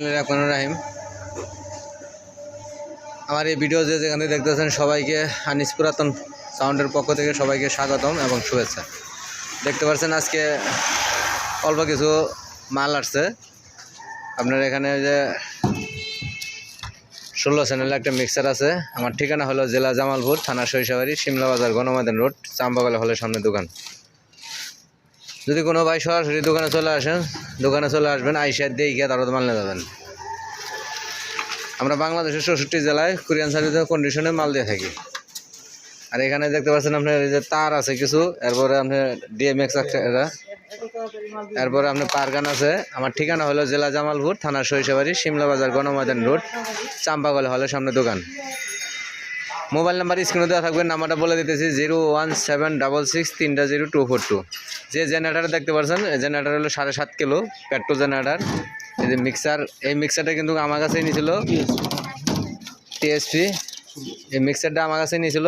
রাহিম। আমার এই ভিডিও যে যেখানে দেখতেছেন সবাইকে আনিস পুরাতন সাউন্ডের পক্ষ থেকে সবাইকে স্বাগতম এবং শুভেচ্ছা। দেখতে পাচ্ছেন আজকে অল্প কিছু মাল আসছে। আপনার এখানে যে ষোলো চ্যানেলে একটা মিক্সার আছে। আমার ঠিকানা হলো জেলা জামালপুর, থানা সরিষাবাড়ি শিমলা বাজার গণমাদান রোড চাম্পাগলা হলের সামনে দোকান। যদি কোনো ভাই সরাসরি দোকানে চলে আসেন, দোকানে চলে আসবেন আইসার দিয়ে গিয়ে তারপর মাল নিয়ে যাবেন। আমরা বাংলাদেশের চৌষট্টি জেলায় কোরিয়ান সার্ভিসের কন্ডিশনে মাল দিয়ে থাকি। আর এখানে দেখতে পাচ্ছেন আপনার যে তার আছে কিছু, এরপরে আপনার ডিএমএক্স এটা। এরপরে আপনার পারগান আছে। আমার ঠিকানা হলো জেলা জামালপুর, থানা সরিষাবাড়ি শিমলা বাজার গণময়দান রোড, চাম্পাগল হলের সামনে দোকান। মোবাইল নাম্বার স্ক্রিনে দেওয়া থাকবে, নাম্বারটা বলে দিতেছি, zero one seven double six তিনটা জিরো টু ফোর টু। যে জেনারেটার দেখতে পাচ্ছেন জেনারেটার হলো সাড়ে সাত কিলো, পেট্রো জেনারেটার। এই যে মিক্সার, এই মিক্সারটা কিন্তু আমার কাছেই নিয়েছিল টিএসপি, এই মিক্সারটা আমার কাছেই নিয়েছিল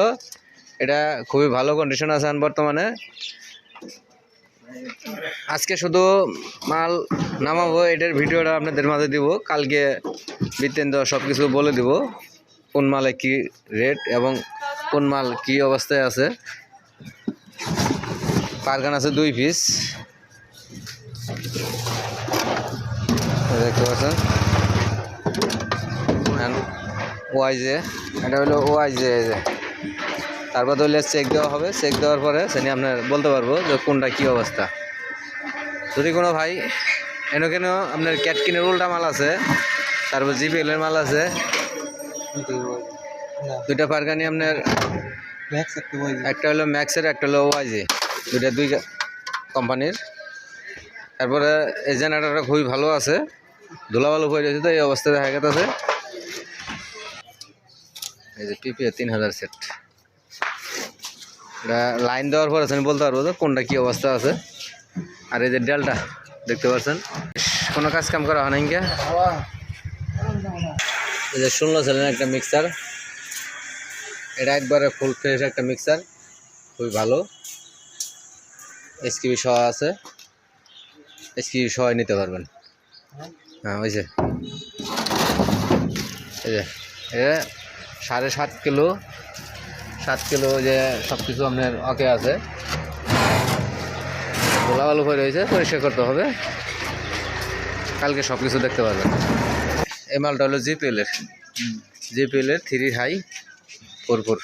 এটা খুবই ভালো কন্ডিশন আছে বর্তমানে। আজকে শুধু মাল নামাবো, এটার ভিডিওটা আপনাদের মাঝে দিব। কালকে বৃত্তেন্দ্র সব কিছু বলে দিব। কোন মালে কি রেট এবং কোন মাল কি অবস্থায় আছে? পারগান আছে দুই পিস দেখতে পাচ্ছেন? ওয়াইজে এটা হলো ওয়াইজে এই যে। তারপর হলে চেক দেওয়া হবে। চেক দেওয়ার পরে সেনি আপনার বলতে পারব যে কোনটা কি অবস্থা। যদি কোনো ভাই এনে কেন আপনার ক্যাটকিনের উল্টা মাল আছে, তারপর জিপিএলের মাল আছে দুইটা পারগানি আপনার? একটা হলো ম্যাক্সের একটা হলো ওয়াইজি দুইটা দুই কোম্পানির তারপরে এই জেনারেটারটা খুবই ভালো আছে। ধুলাবালু হয়ে রয়েছে তো এই অবস্থায় দেখা গেছে এই যে পিপিএ তিন হাজার সেট এটা লাইন দেওয়ার পর আছে আমি বলতে পারব যে কোনটা কী অবস্থা আছে। আর এই যে ডেলটা দেখতে পাচ্ছেন কোনো কাজ কাম করা হয় না এই যে ষোলো ছিলেন একটা মিক্সার এটা একবারে ফুল ফ্রেশ একটা মিক্সার খুবই ভালো। এসকিবি সহ আছে। এসকিবি সহ নিতে পারবেন। হ্যাঁ ওই যে। এই যে সাড়ে সাত কিলো। সাত কিলো যে সব কিছু আপনার ওকে আছে। গোলা আলু হয়ে রয়েছে, পরিষ্কার করতে হবে। কালকে সব কিছু দেখতে পারবেন। এই মালটা হলো জিপিএলের। জিপিএলের three high, four four.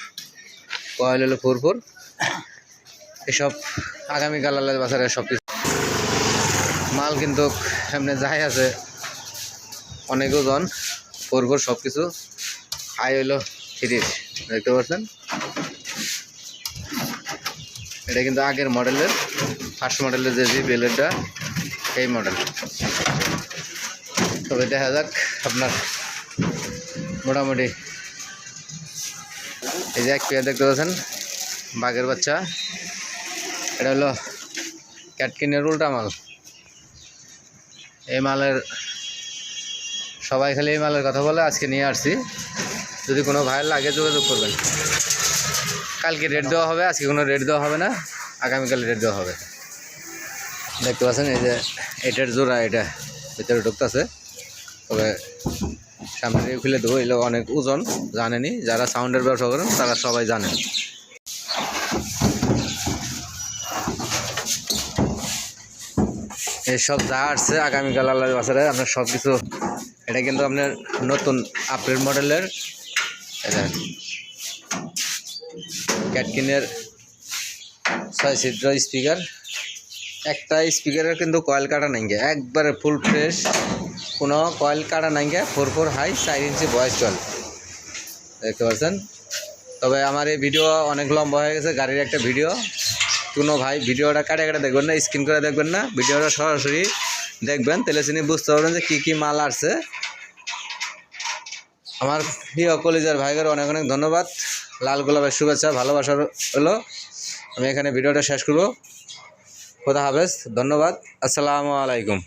Coil হলো ফোর ফোর। এসব আগামীকাল আল্লাহ বাজারে সব কিছু। মাল কিন্তু এমনি যাই আছে। অনেক ওজন, ফোর ফোর সব কিছু। হাই হইল তিরিশ দেখতে পাচ্ছেন? এটা কিন্তু আগের মডেলের, ফার্স্ট মডেলের যে জি বেলেরটা এই মডেল। তবে দেখা যাক আপনার মোটামুটি। এই যে এক পেয়ার দেখতে পাচ্ছেন, বাঘের বাচ্চা। এটা হলো ক্যাটকিনের উল্টা মাল। এই মালের, সবাই খালি এই মালের কথা বলে, আজকে নিয়ে আসছি। যদি কোনো ভাইয়ের লাগে যোগাযোগ করবেন। কালকে রেট দেওয়া হবে, আজকে কোনো রেট দেওয়া হবে না। আগামীকাল রেট দেওয়া হবে। দেখতে পাচ্ছেন, এই যে এটার জোড়া, এটা ভিতরে ঢুকতেছে। তবে সামনে খুলে দেবো এগুলো অনেক ওজন, জানেনি, যারা সাউন্ডের ব্যবসা করেন, তারা সবাই জানেন এইসব যা আসছে আগামীকাল আল্লাহ বাসারে আপনার সব কিছু এটা কিন্তু আপনার নতুন আপডেট মডেলের ক্যাটকিনের ছয় সিদ্র স্পিকার একটা স্পিকারের কিন্তু কয়েল কাটা নাই একবারে ফুল ফ্রেশ কোনো কয়েল কাটা নাই ফোর ফোর হাই চার ইঞ্চি বয়স চল দেখতে পাচ্ছেন? তবে আমার এই ভিডিও অনেক লম্বা হয়ে গেছে, গাড়ির একটা ভিডিও কোনো ভাই ভিডিওটা কাটে কাটে দেখবেন না স্ক্রিন করে দেখবেন না। ভিডিওটা সরাসরি দেখবেন, তাহলে তিনি বুঝতে পারবেন যে কী কী মাল আসছে। আমার প্রিয় কলিজার ভাইদের অনেক অনেক ধন্যবাদ। লাল গোলাপের শুভেচ্ছা, ভালোবাসা হলো আমি এখানে ভিডিওটা শেষ করব। খোদা হাফেজ ধন্যবাদ। আসসালামু আলাইকুম।